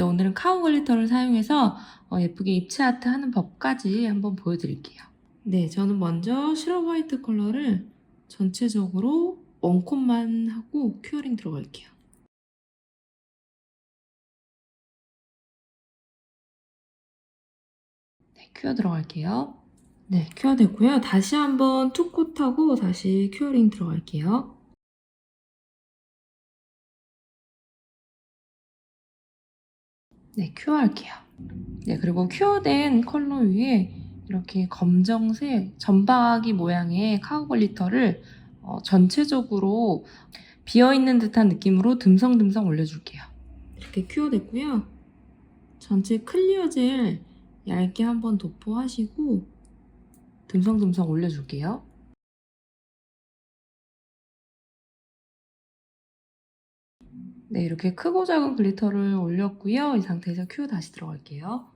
오늘은 카우 글리터를 사용해서 어, 예쁘게 입체 아트 하는 법까지 한번 보여드릴게요. 네, 저는 먼저 시럽 화이트 컬러를 전체적으로 원콧만 하고 큐어링 들어갈게요. 네, 큐어 들어갈게요. 네, 큐어 됐고요. 다시 한번 투콧하고 다시 큐어링 들어갈게요. 네, 큐어 할게요. 네, 그리고 큐어된 컬러 위에 이렇게 검정색 점박이 모양의 카우 글리터를 어, 전체적으로 비어있는 듯한 느낌으로 듬성듬성 올려줄게요. 이렇게 큐어 됐고요. 전체 클리어 젤 얇게 한번 도포하시고 듬성듬성 올려줄게요. 네, 이렇게 크고 작은 글리터를 올렸고요. 이 상태에서 큐어 다시 들어갈게요.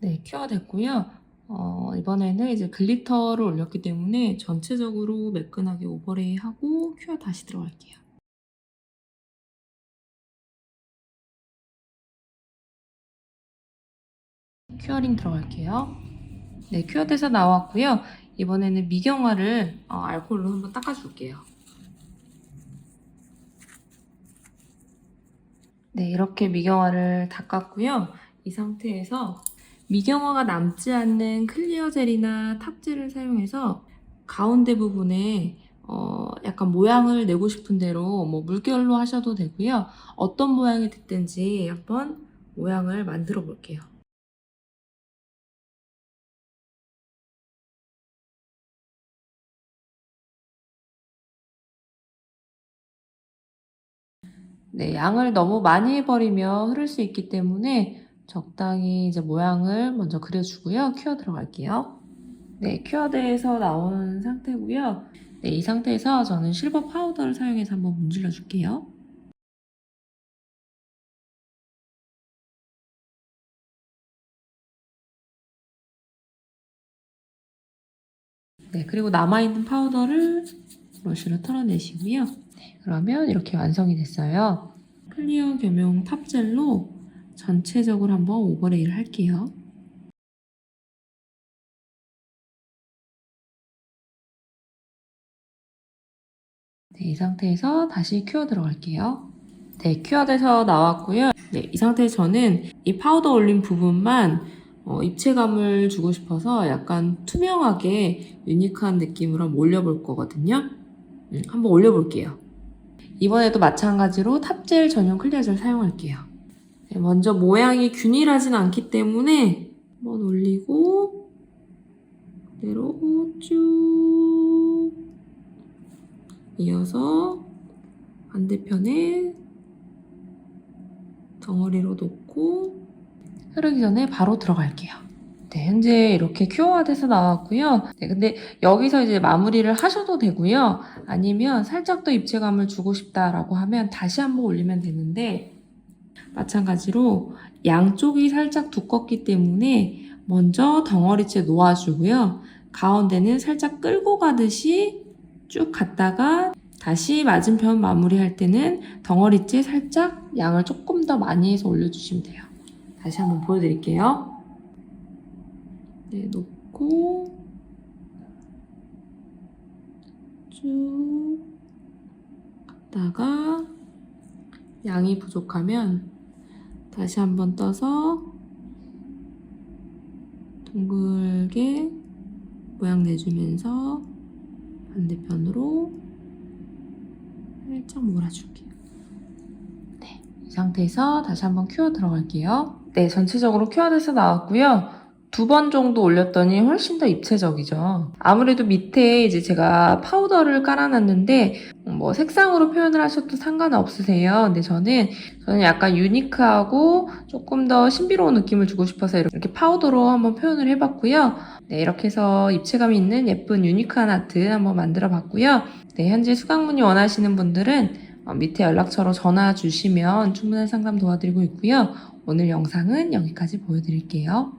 네, 큐어 됐고요. 어, 이번에는 이제 글리터를 올렸기 때문에 전체적으로 매끈하게 오버레이 하고 큐어 다시 들어갈게요. 큐어링 들어갈게요. 네, 큐어 돼서 나왔고요. 이번에는 미경화를 어, 알코올로 한번 닦아줄게요. 네, 이렇게 미경화를 닦았고요. 이 상태에서 미경화가 남지 않는 클리어 젤이나 탑젤을 사용해서 가운데 부분에 어, 약간 모양을 내고 싶은 대로 뭐 물결로 하셔도 되고요. 어떤 모양이 됐든지 한번 모양을 만들어 볼게요. 네, 양을 너무 많이 해버리면 흐를 수 있기 때문에 적당히 이제 모양을 먼저 그려주고요. 큐어 들어갈게요. 네, 큐어대에서 나온 상태고요. 네, 이 상태에서 저는 실버 파우더를 사용해서 한번 문질러 줄게요. 네, 그리고 남아있는 파우더를 브러쉬로 털어내시고요. 네, 그러면 이렇게 완성이 됐어요. 클리어 겸용 탑젤로 전체적으로 한번 오버레이를 할게요. 네, 이 상태에서 다시 큐어 들어갈게요. 네, 큐어 돼서 나왔고요. 네, 이 상태에서 저는 이 파우더 올린 부분만 어, 입체감을 주고 싶어서 약간 투명하게 유니크한 느낌으로 한번 올려볼 거거든요. 음, 한번 올려볼게요. 이번에도 마찬가지로 탑젤 전용 클리어젤 사용할게요. 네, 먼저 모양이 균일하진 않기 때문에 한번 올리고 그대로 쭉 이어서 반대편에 덩어리로 놓고 흐르기 전에 바로 들어갈게요. 네, 현재 이렇게 큐어화돼서 나왔고요. 네, 근데 여기서 이제 마무리를 하셔도 되고요. 아니면 살짝 더 입체감을 주고 싶다라고 하면 다시 한번 올리면 되는데 마찬가지로 양쪽이 살짝 두껍기 때문에 먼저 덩어리째 놓아주고요. 가운데는 살짝 끌고 가듯이 쭉 갔다가 다시 맞은편 마무리할 때는 덩어리째 살짝 양을 조금 더 많이 해서 올려주시면 돼요. 다시 한번 보여드릴게요. 네, 놓고 쭉 갔다가 양이 부족하면 다시 한번 떠서 둥글게 모양 내주면서 반대편으로 살짝 몰아줄게요. 네, 이 상태에서 다시 한번 큐어 들어갈게요. 네, 전체적으로 큐어 돼서 나왔고요. 두 번 정도 올렸더니 훨씬 더 입체적이죠. 아무래도 밑에 이제 제가 파우더를 깔아놨는데 뭐 색상으로 표현을 하셔도 상관없으세요. 근데 저는 저는 약간 유니크하고 조금 더 신비로운 느낌을 주고 싶어서 이렇게 파우더로 한번 표현을 해봤고요. 네, 이렇게 해서 입체감이 있는 예쁜 유니크한 아트 한번 만들어 봤고요. 네, 현재 수강문의 원하시는 분들은 어, 밑에 연락처로 전화 주시면 충분한 상담 도와드리고 있고요. 오늘 영상은 여기까지 보여드릴게요.